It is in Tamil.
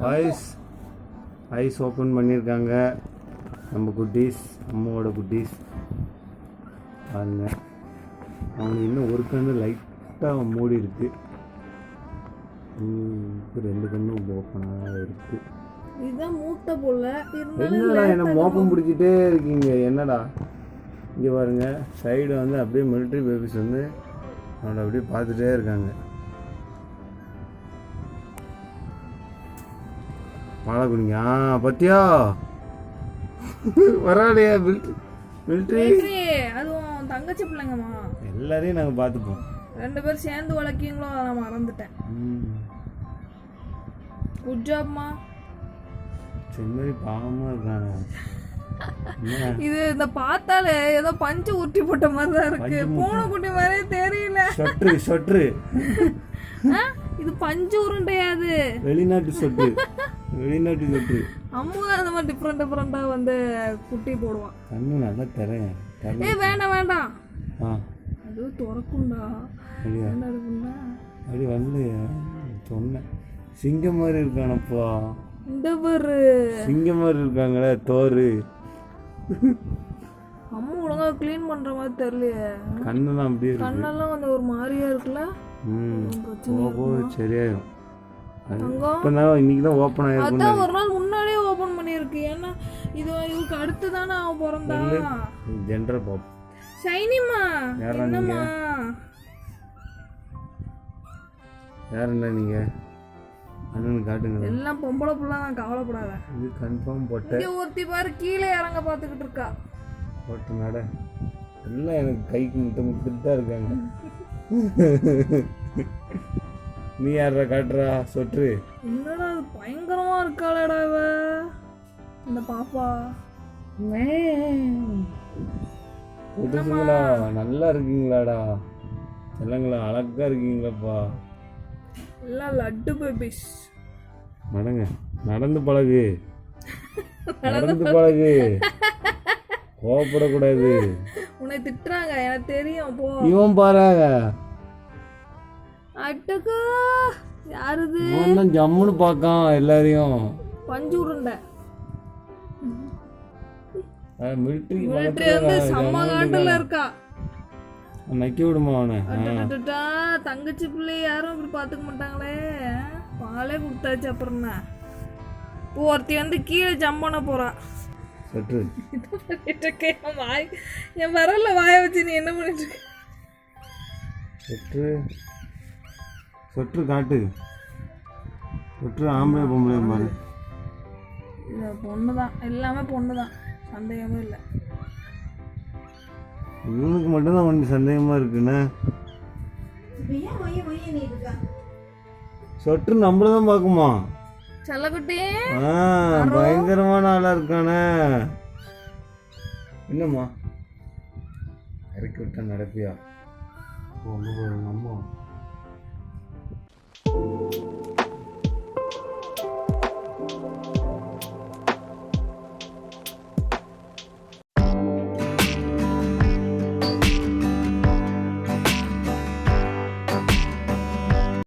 ஐஸ் ஐஸ் ஓப்பன் பண்ணியிருக்காங்க நம்ம குட்டீஸ் அம்மாவோட குட்டீஸ். பாருங்க. அவனுக்கு இன்னும் ஒரு கண்ணு லைட்டாக மூடி இருக்கு. ரெண்டு கண்ணும் ஓப்பனாக இருக்கு. இதுதான் புள்ள இருந்தாலும் என்னடா என்ன மோப்பம் பிடிச்சிட்டே இருக்கீங்க. என்னடா? இங்கே பாருங்க. சைடு வந்து அப்படியே மிலிட்ரி பேபிஸ் வந்து அவனை அப்படியே பார்த்துட்டே இருக்காங்க. மாலை குடிங்க ஆ பத்தியா? வராடியா மிலிட்ரி. அதுவும் தங்கச்சி பிள்ளைங்கம்மா. எல்லாரையும் நாங்கள் பார்த்துப்போம். ரெண்டு பேரும் சேர்ந்து வளர்க்கீங்களோ அதை நான் மறந்துட்டேன். குட் ஜாப்மா செம்மறி பாவமாக இருக்கானே. இது இந்த பார்த்தாலே ஏதோ பஞ்சு உருட்டி போட்ட மாதிரி தான் இருக்கு. பூனைக்குட்டி மாதிரியே தெரியல. சொட்ரு சொட்ரு? இது பஞ்சு உருண்டையாது வெளிநாட்டு சொட்டு வெளிநாட்டு சொட்டு. அம்மு அந்த மாதிரி டிஃப்ரெண்ட் டிஃப்ரெண்டா வந்து குட்டி போடுவான். கண்ணு நல்லா தரேன். ஏய் வேண்டாம் வேண்டாம். ஆ. அது திறக்கும்டா. அப்படியா? என்ன அப்படி வந்து சொன்னேன். சிங்கம் மாதிரி இருக்கானப்பா. இந்த பாரு. சிங்கம் மாதிரி இருக்காங்களே தோறு. அம்மு ஒழுங்கா க்ளீன் பண்ற மாதிரி தெரியலையே. கண்ணெல்லாம் அப்படியே கண்ணெல்லாம் வந்து ஒரு மாதிரியா இருக்குல்ல? ம். சரியாயிடும் அது தங்கம் இப்போ தான் இன்னைக்கு தான் ஓப்பன் ஒரு நாள் முன்னாடியே ஓபன் பண்ணிருக்கு. ஏன்னா இது இவருக்கு அடுத்து தானே அவன் பிறந்தா பாப் யாரா என்னம்மா? யாருண்ணா நீங்கள் அண்ணனுக்கு காட்டுங்க. எல்லாம் பொம்பளை புள்ள தான் கவலைப்படாத. இது கன்ஃபார்ம் போட்ட இங்க ஒருத்தி பாரு கீழே இறங்க பாத்துக்கிட்டு இருக்கா. போட்ட நட எல்லாம் எனக்கு கைக்கு முட்டை முட்டுட்டு தான் இருக்காங்க நீ யாரா காட்டுறா? சொட்டு என்னடா இது பயங்கரமா இருக்காளடா இவ. இந்த பாப்பா. புதுசுங்களா நல்லா இருக்கீங்களாடா. இல்லைங்களா அழகா இருக்கீங்களாப்பா. எல்லாம் லட்டு பேபிஸ் நடங்க. நடந்து பழகு. நடந்து பழகு. கோவப்படக்கூடாது. உன்னை திட்டுறாங்க எனக்கு தெரியும் போ. இவன் பாராங்க அட்டுக்கு யாருது? தான் ஜம்முன்னு பார்க்கான் எல்லாரையும். பஞ்சு உருண்டை. மிலிட்ரி மிலிட்ரி வந்து செம்ம காட்டுல இருக்கா? நக்கி விடுமா அவனை? தங்கச்சி பிள்ளை யாரும் இப்படி பாத்துக்க மாட்டாங்களே? பாலே கொடுத்தாச்சு அப்புறம் என்ன? இப்போ ஒருத்தி வந்து கீழே ஜம்ப் பண்ண போறா. சற்று. வாய் என் வரல வாய வச்சு நீ என்ன பண்ணிட்டு இருக்க? சொற்று காட்டு. சொற்று ஆம்பளை பொம்பளை பாரு இது பொண்ணு தான் எல்லாமே பொண்ணு தான் சந்தேகமே இல்லை. இவனுக்கு மட்டும்தான் கொஞ்சம் சந்தேகமா இருக்குண்ணே சொற்று நம்மள தான் பார்க்குமா? செல்லக்குட்டி. ஆ பயங்கரமான ஆளா இருக்கானே. என்னம்மா? இறக்கி விட்டா நடப்பியா? நம்ம